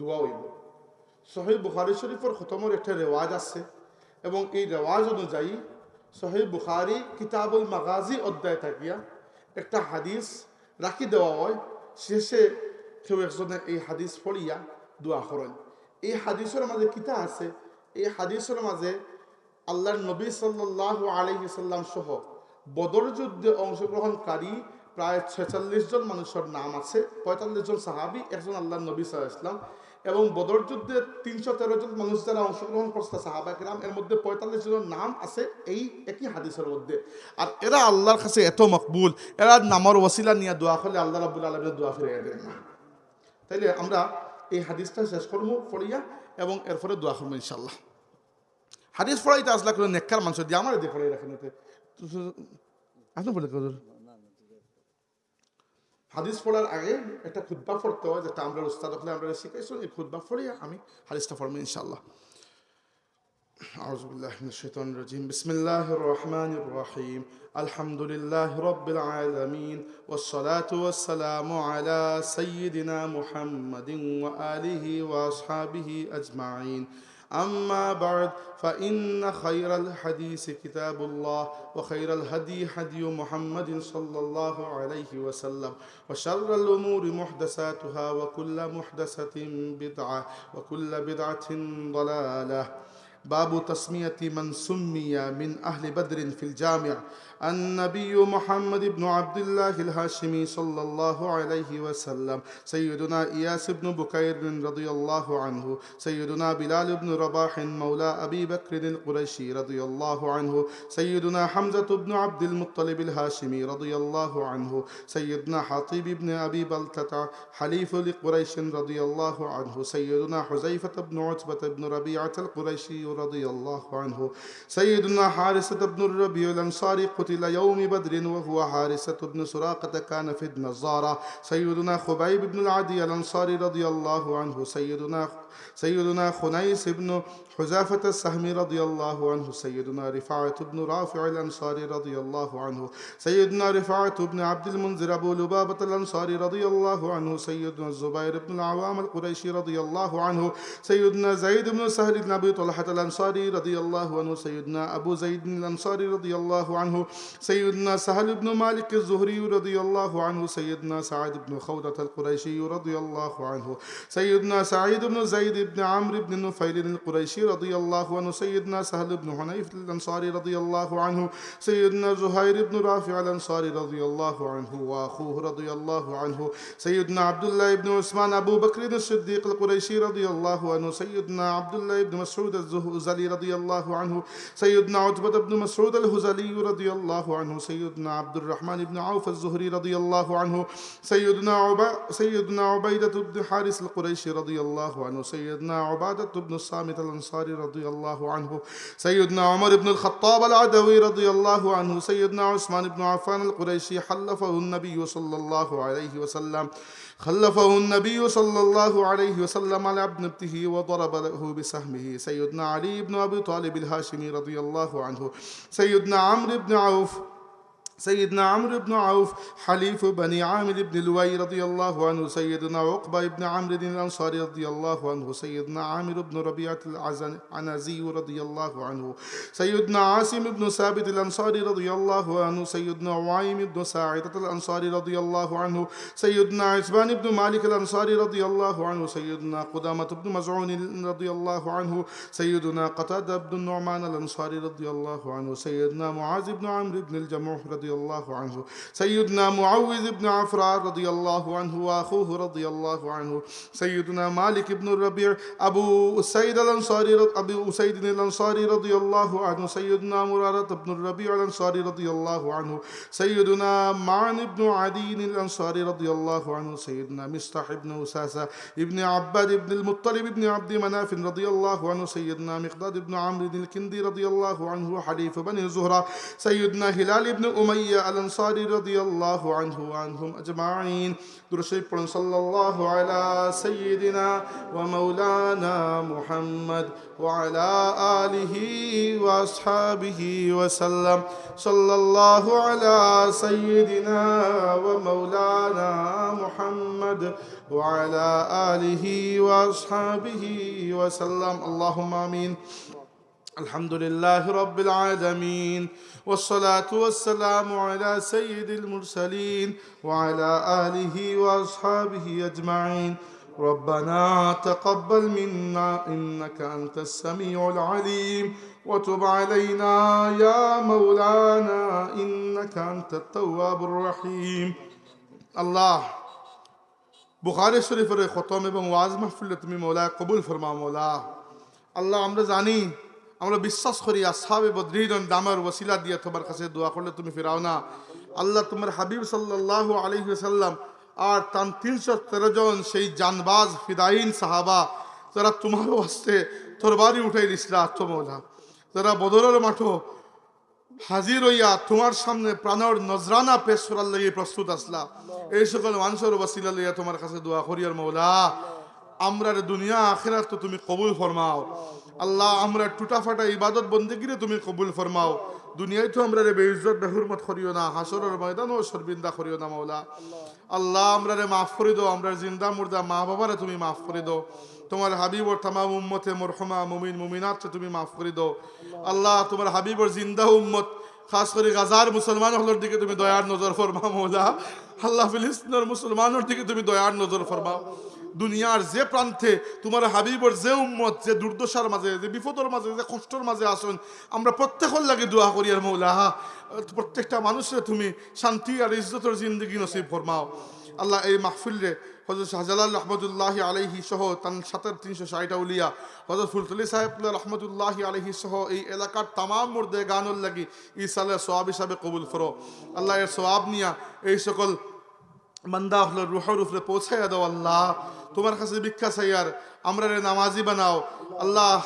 দোয়া হইব। সহি বুখারি শরীফের খতমের একটা রেওয়াজ আছে এবং এই রেওয়াজ অনুযায়ী সহি বুখারি কিতাবুল মাগাজি অধ্যায় থাকিয়া একটা হাদিস রাখি দেওয়া হয়। শেষে কেউ একজনে এই হাদিস পড়িয়া দোয়া করেন। এই হাদিসের মাঝে কিতা আছে? এই হাদিসের মাঝে আল্লাহর নবী সাল্লাহ আলহি সাল্লাম সহ বদর যুদ্ধে অংশগ্রহণকারী প্রায় ছেচল্লিশ জন মানুষের নাম আছে। পঁয়তাল্লিশ জন সাহাবি, একজন আল্লাহ নবী সাল্লাহ ইসলাম এবং বদর যুদ্ধে তিনশো তেরো জন মানুষ যারা অংশগ্রহণ করছে সাহাবা এর মধ্যে পঁয়তাল্লিশ জনের নাম আছে এই একই হাদিসের মধ্যে। আর এরা আল্লাহর কাছে এত মকবুল, এরা নামর ওসিলা নিয়ে দোয়া করলে আল্লাহ রাবুল আলমের দোয়া ফিরে দেন না। তাইলে আমরা এই হাদিসটা শেষ করব পড়িয়া এবং এরপরে দোয়া করব ইনশাল্লাহ হাদিস পড়াইতে আসলা করে নেককার মানুষ দিয়ে আমার দিয়ে পড়াই রাখেন আপনি কদর। হাদিস পড়ার আগে একটা খুদ্া পড়তে হয় যেটা আমরা উস্তাদ হলে আমরা শিখাইছো এই খুদ্া পড়িয়া আমি হাদিসটা পড়বো ইনশাল্লাহ أعوذ بالله من الشيطان الرجيم بسم الله الرحمن الرحيم الحمد لله رب العالمين والصلاة والسلام على سيدنا محمد وآله وأصحابه أجمعين أما بعد فإن خير الحديث كتاب الله وخير الهدي هدي محمد صلى الله عليه وسلم وشر الأمور محدثاتها وكل محدثة بدعة وكل بدعة ضلالة. باب تسمية من سمي من أهل بدر في الجامع. النبي محمد بن عبد الله الهاشمي صلى الله عليه وسلم سيدنا إياس بن بكير رضي الله عنه سيدنا بلال بن رباح مولى أبي بكر القرشي رضي الله عنه سيدنا حمزة بن عبد المطلب الهاشمي رضي الله عنه سيدنا حطيب بن أبي بلتة حليف لقريش رضي الله عنه سيدنا حذيفة بن عتبة بن ربيعة القرشي رضي الله عنه سيدنا حارثة بن الربيع الأنصاري قتل يوم بدر وهو حارثة بن سراقة كان في النزارة سيدنا خبيب بن العدي الأنصاري رضي الله عنه سيدنا سيدنا خنيس بن حذافة السهمي رضي الله عنه سيدنا رفاعة بن رافع الأنصاري رضي الله عنه سيدنا رفاعة بن عبد المنذر أبو لبابة الأنصاري رضي الله عنه سيدنا الزبير بن العوام القريشي رضي الله عنه سيدنا زيد بن سهل بن أبي طلحة الأنصاري رضي الله عنه سيدنا أبو زيد الأنصاري رضي الله عنه سيدنا سهل بن مالك الزهري رضي الله عنه سيدنا سعد بن خولة القريشي رضي الله عنه سيدنا سعيد بن زيد بن عمرو بن نفيل القريشي رضي الله عنه سيدنا سهل بن حنيف الأنصاري رضي الله عنه سيدنا زهير بن رافع الأنصاري رضي الله عنه وأخوه رضي الله عنه سيدنا عبد الله بن عثمان أبو بكر الصديق القريشي رضي الله عنه سيدنا عبد الله بن مسعود الهزلي رضي الله عنه سيدنا عتبة بن مسعود الهزلي رضي الله عنه سيدنا عبد الرحمن بن عوف الزهري رضي الله عنه سيدنا عبا سيدنا عبيدة بن حارس القريشي رضي الله عنه سيدنا عبادة بن الصامت الأنصاري رضي الله عنه سيدنا عمر بن الخطاب العدوي رضي الله عنه سيدنا عثمان بن عفان القريشي حلفه النبي صلى الله عليه وسلم خلفه النبي صلى الله عليه وسلم على ابن ابنته وضرب له بسهمه سيدنا علي بن أبي طالب الهاشمي رضي الله عنه سيدنا عمرو بن عوف move. سيدنا عمرو بن عوف حليف بني عامر بن لوي رضي الله عنه سيدنا عقبة بن عمرو الأنصاري رضي الله عنه سيدنا عامر بن ربيعة العنزي رضي الله عنه سيدنا عاصم بن ثابت الأنصاري رضي الله عنه سيدنا وعيم بن ساعدة الأنصاري رضي الله عنه سيدنا عثمان بن مالك الأنصاري رضي الله عنه سيدنا قدامة بن مزعون رضي الله عنه سيدنا قتادة بن النعمان الأنصاري رضي الله عنه سيدنا معاذ بن عمرو بن الجموح رضي الله عنه. سيدنا معوذ بن عفراء رضي الله عنه وأخوه رضي الله عنه. سيدنا مالك بن الربيع أبو أسيد الأنصاري أبو أسيد الأنصاري رضي الله عنه. سيدنا مرارة بن الربيع الأنصاري رضي الله عنه. سيدنا معن بن عدي الأنصاري رضي الله عنه. سيدنا مصطح بن أساسة ابن عباد بن المطلب بن عبد مناف رضي الله عنه. سيدنا مقداد بن عمرو الكندي رضي الله عنه. حليف بني زهرة. سيدنا هلال بن أمية أمية الأنصاري رضي الله عنه وعنهم أجمعين. درشي صلى الله على سيدنا ومولانا محمد وعلى آله وأصحابه وسلم. صلى الله على سيدنا ومولانا محمد وعلى آله وأصحابه وسلم. اللهم آمين. الحمد لله رب العالمين والصلاة والسلام على سيد المرسلين وعلى آله وأصحابه أجمعين ربنا تقبل منا إنك أنت السميع العليم وتب علينا يا مولانا إنك أنت التواب الرحيم الله বুখারি শরীফের খতম এবং ওয়াজ মাহফিলে তুমি মৌলা কবুল ফরমা মৌলা আল্লাহ আমরা জানি আমরা বিশ্বাস করি আসহাবে বদ্রিদন দামের ওসিলা দিয়ে তোমার কাছে দোয়া করলে তুমি ফিরাও না আল্লাহ তোমার হাবিব সাল্লাহ আলহি সাল্লাম আর তান তিনশো তেরো জন সেই জানবাজ ফিদাইন সাহাবা, যারা তোমার হস্তে তরবারি উঠাই দিছিল আত্মমৌলা যারা বদরের মাঠো হাজির হইয়া তোমার সামনে প্রাণর নজরানা পেশ করার লাগি প্রস্তুত আসলা। এই সকল মানুষের ওয়াসিলা লইয়া তোমার কাছে দোয়া করিয়ার মৌলা। আমরার দুনিয়া, আখেরাত তো তুমি কবুল ফরমাও। আল্লাহ, আমরা টুটা ফাটা ইবাদত বন্দেগিরে তুমি কবুল ফরমাও। দুনিয়ায় তো আমরা রে বেইজ্জত, বেহুরমত করিও না, হাসরের ময়দানও শর্মিন্দা করিও না মৌলা আল্লাহ, আমরা রে মাফ করে দাও, আমরা জিন্দা মুর্দা, মা বাবারে তুমি মাফ করে দাও। তোমার হাবিবর তামাম উম্মতে মরহমা, মুমিন, মুমিনাতকে তুমি মাফ করে দাও। আল্লাহ, তোমার হাবিবর জিন্দা উম্মত, খাস করে গাজার মুসলমান হলোর দিকে তুমি দয়ার নজর ফরমা মৌলা আল্লাহ, ফিলিস্তিনের মুসলমানের দিকে তুমি দয়ার নজর ফরমাও। দুনিয়ার যে প্রান্তে তোমার হাবিবর যে উম্মত, যে দুর্দশার মাঝে, যে বিপদর মাঝে, যে কষ্টর মাঝে আসুন, আমরা প্রত্যেকের লাগে দোয়া করি আর মৌলা। প্রত্যেকটা মানুষের তুমি শান্তি আর ইজ্জতের জিন্দগি নসিব ফরমাও। আল্লাহ এই মাহফিলে হজরত শাহজালাল রহমতুল্লাহ আলহি সহ তার সাতের তিনশো ষাট উলিয়া হজরত ফুলতলি সাহেবুল্লাহ রহমতুল্লাহ আলহি সহ এই এলাকার তামাম মুর্দে গানুল লাগি ই সালের সোয়াব হিসাবে কবুল করো। আল্লাহ এর সোয়াব নিয়া এই সকল বান্দা হলো রুহর উপরে পৌঁছাইয়া দাও আল্লাহ। তোমার কাছে ভিক্ষা চাইয়ার আমরা রে নামাজি বানাও, আল্লাহ,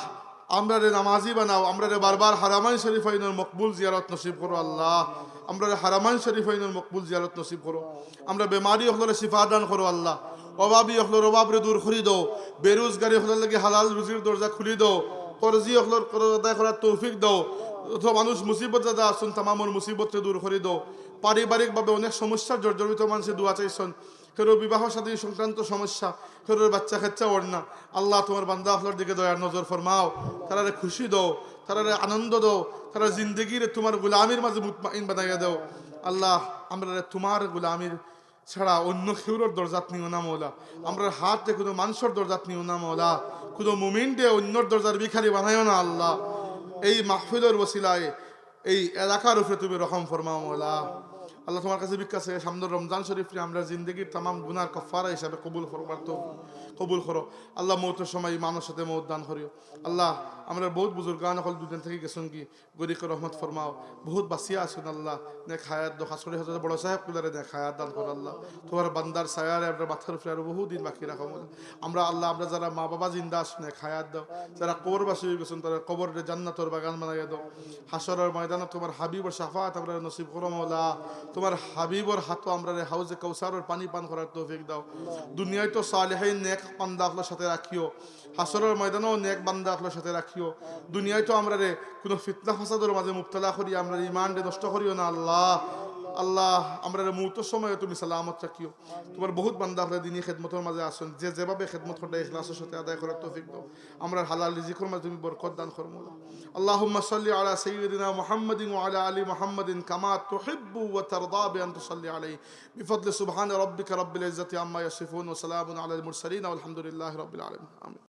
আমরা রে নামাজি বানাও, আমরা রে বারবার হারামাইন শরীফ আইনুর মকবুল জিয়ারত নসিব করো, আল্লাহ। আমরা রে হারামাইন শরীফ আইনুর মকবুল জিয়ারত নসিব করো। আমরা বেমারি হলে শিফা দান করো, আল্লাহ। অভাবী হলোর অভাব রে দূর করি দাও। বেরোজগারি হলে লাগে হালাল রুজির দরজা খুলি দাও। করজি হলোর আদায় করার তৌফিক দাও। অথবা মানুষ মুসিবত দাদা আসুন তামামর মুসিবতকে দূর করে দাও। পারিবারিকভাবে অনেক সমস্যার জর্জরিত মানুষের দোয়া চাইছেন। কেউ বিবাহ সাথী সংক্রান্ত সমস্যা কেউ বাচ্চা খাচ্চা ওর না। আল্লাহ তোমার বান্দা আফলার দিকে দয়ার নজর ফরমাও। তারারে খুশি দাও, তারারে আনন্দ দাও, তারা জিন্দগির তোমার গুলামির মাঝে মুতমাইন বানাইয়া দাও। আল্লাহ, আমরা তোমার গুলামির ছাড়া অন্য কেউর দরজাত নিও না মৌলা। আমরা হাতে কোনো মানুষের দরজাত নিও না মৌলা। কোনো মুমিনটে অন্যর দরজার বিখারি বানাইও না আল্লাহ। এই মাহফিলের ওসিলায়, এই এলাকার উপরে তুমি রকম ফরমাও মৌলা। আল্লাহ তোমার কাছে বিকাশে সামনের রমজান শরীফে আমরা জিন্দগির তামাম গুনার কফারা হিসাবে কবুল করবার তো কবুল করো। আল্লাহ মৌতের সময় মানুষের সাথে মৌত দান করিও। আল্লাহ, আমরা বহুত বুজুর্গান হল দুদিন থেকে গেছেন কি গরিক রহমত ফরমাও। বহুত বাসিয়া আছেন আল্লাহ। নে খায়াত দো খাস করে হজরত বড় সাহেব কুলারে নে খায়াত দান করো আল্লাহ। তোমার বান্দার সায়ারে আমরা মাথার আরও বহু দিন বাকি রাখো। আমরা আল্লাহ, আমরা যারা মা বাবা জিন্দা আসুন খায়াত দাও। যারা কবর বাসি হয়ে গেছেন, তারা কবর জান্নাতর বাগান বানাইয়া দাও। হাসরের ময়দানে তোমার হাবিবর সাফাত আমরা নসিব করো মৌলা তোমার হাবিবর হাতও আমরা হাউজে কৌসার পানি পান করার তৌফিক দাও। দুনিয়ায় তো সালেহাই নেক বান্দা আপনার সাথে রাখিও। হাসরের ময়দানেও নেক বান্দা আপনার সাথে রাখিও। দুনিয়ায় তো আমরা রে কোনো ফিতনা ফাসাদের মাঝে মুক্তলা করি, আমরা ইমান রে নষ্ট করিও না আল্লাহ। আল্লাহ আমরা মূর্ত সময়ে তুমি সালামত রাখিও। তোমার বহুত বান্দা আমরা দিনই খেদমতের মাঝে আসুন। যে যেভাবে খেদমত করতে এখলাসের সাথে আদায় করার তৌফিক দাও। আমরা হালাল রিজিকর মাঝে তুমি বরকত দান করো আল্লাহ সাল্লি আলা সাইয়্যিদিনা মোহাম্মদিন ও আলা আলি মুহাম্মাদিন কামা তুহিব্বু ওয়া তারদা আন্ত সাল্লি আলাই বিফদলি সুবহান রব্বিকা রব্বিল ইজ্জতি আম্মা ইয়াসিফুন ওয়া সালামুন আলাল মুরসালিন। ওয়া আলহামদুলিল্লাহি রাব্বিল আলামিন। আমিন।